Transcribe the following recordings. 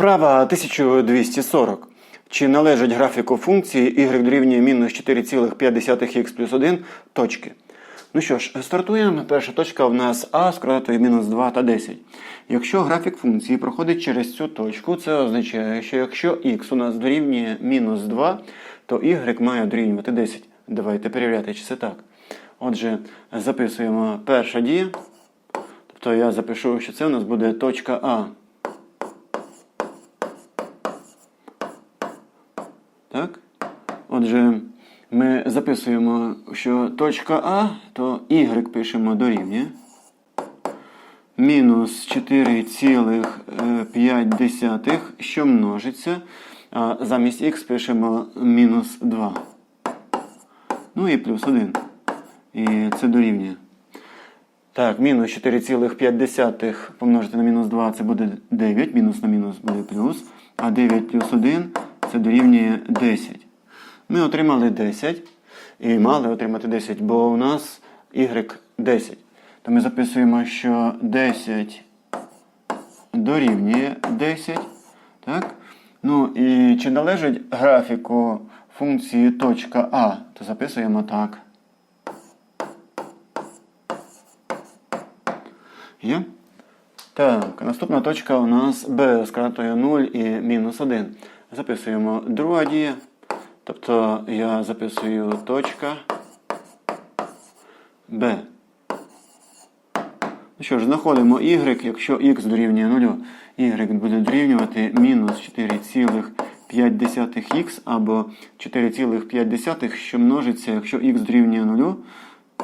Вправа 1240. Чи належить графіку функції y дорівнює мінус 4,5х плюс 1 точки? Ну що ж, стартуємо. Перша точка в нас А з кратою мінус 2 та 10. Якщо графік функції проходить через цю точку, це означає, що якщо х у нас дорівнює мінус 2, то y має дорівнювати 10. Давайте перевіряти, чи це так. Отже, записуємо перша дія. Тобто я запишу, що це у нас буде точка А. Так? Отже, ми записуємо, що точка А, то y пишемо дорівнює. Мінус 4,5, що множиться. А замість х пишемо мінус 2. Ну і плюс 1. І це дорівнює. Так, мінус 4,5 помножити на мінус 2 це буде 9, мінус на мінус буде плюс. А 9 плюс 1 це дорівнює 10. Ми отримали 10 і мали отримати 10, бо у нас y 10. То ми записуємо, що 10 дорівнює 10. Так? Ну і чи належить графіку функції точка А, то записуємо так. Є? Так, наступна точка у нас b з кратою 0 і мінус 1. Записуємо друга дія. Тобто я записую точка b. Ну що ж, знаходимо y, якщо x дорівнює 0, y буде дорівнювати мінус 4,5х або 4,5, що множиться, якщо х дорівнює 0,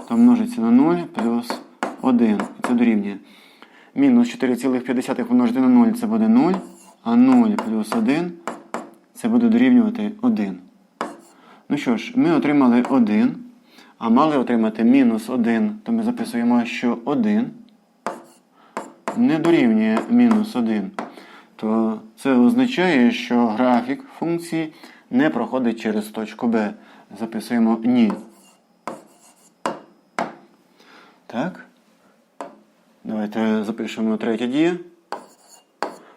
то множиться на 0 плюс 1. Це дорівнює. Мінус 4,5 помножити на 0 це буде 0, а 0 плюс 1 це буде дорівнювати 1. Ну що ж, ми отримали 1, а мали отримати мінус 1, то ми записуємо, що 1 не дорівнює мінус 1. То це означає, що графік функції не проходить через точку B. Записуємо ні. Так. Давайте запишемо третя дія.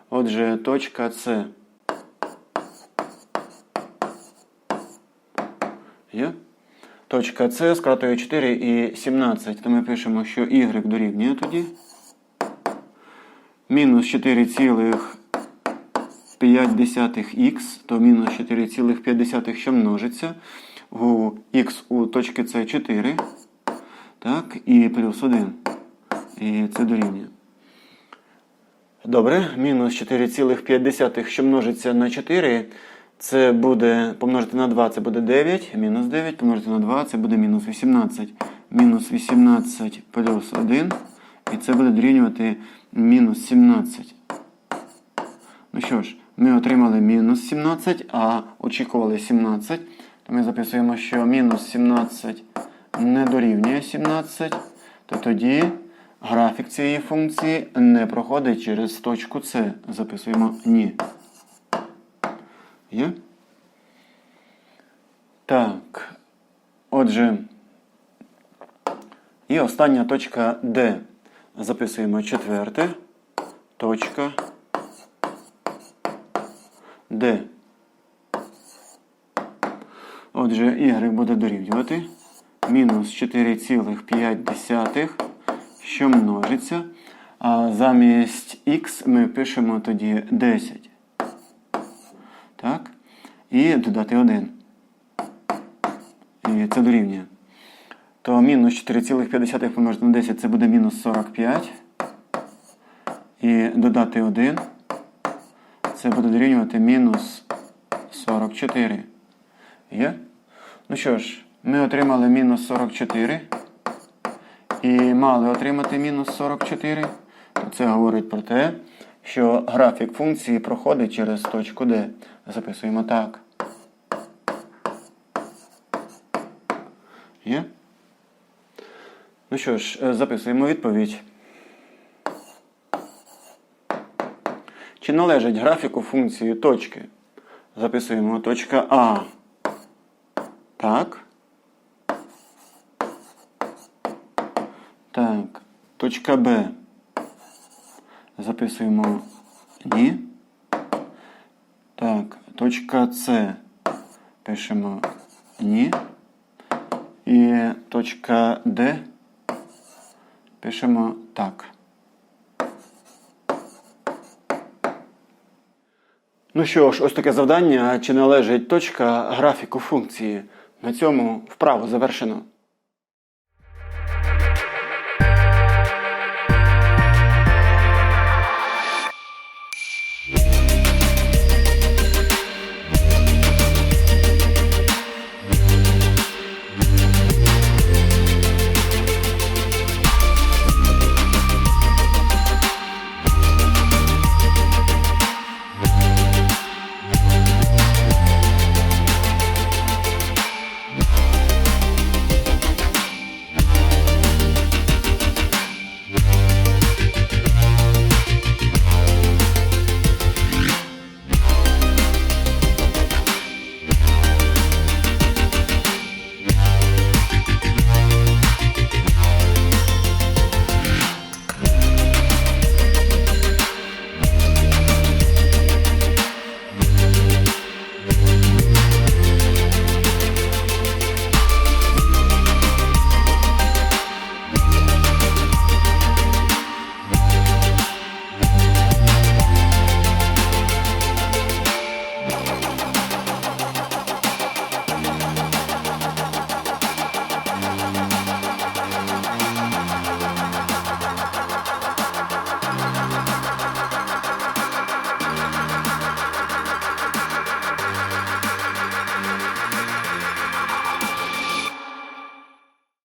Отже, точка С. Є? Точка С з кратою 4 і 17. То ми пишемо, що y дорівнює тоді. Мінус 4,5х, то мінус 4,5, що множиться. У х у точки С 4. Так, і плюс 1. І це дорівнює. Добре, мінус 4,5, що множиться на 4. Це буде помножити на 2, це буде 9. Мінус 9 помножити на 2, це буде мінус 18. Мінус 18 плюс 1. І це буде дорівнювати мінус 17. Ну що ж, ми отримали мінус 17, а очікували 17. То ми записуємо, що мінус 17 не дорівнює 17. То тоді графік цієї функції не проходить через точку С. Записуємо ні. Є? Так. Отже, і остання точка D. Записуємо четверте. Точка D. Отже, y буде дорівнювати мінус 4,5, що множиться. А замість х ми пишемо тоді 10. І додати 1. І це дорівнює. То мінус 4,5 помножити на 10 це буде мінус 45. І додати 1. Це буде дорівнювати мінус 44. Є? Ну що ж, ми отримали мінус 44. І мали отримати мінус 44. То це говорить про те, що графік функції проходить через точку D. Записуємо так. Є? Ну що ж, е, записуємо відповідь. Чи належить графіку функції точки? Записуємо точка А. Так. Так. Точка Б. Записуємо ні. Точка С пишемо ні. І точка Д пишемо так. Ну що ж, ось таке завдання. Чи належить точка графіку функції? На цьому вправо завершено.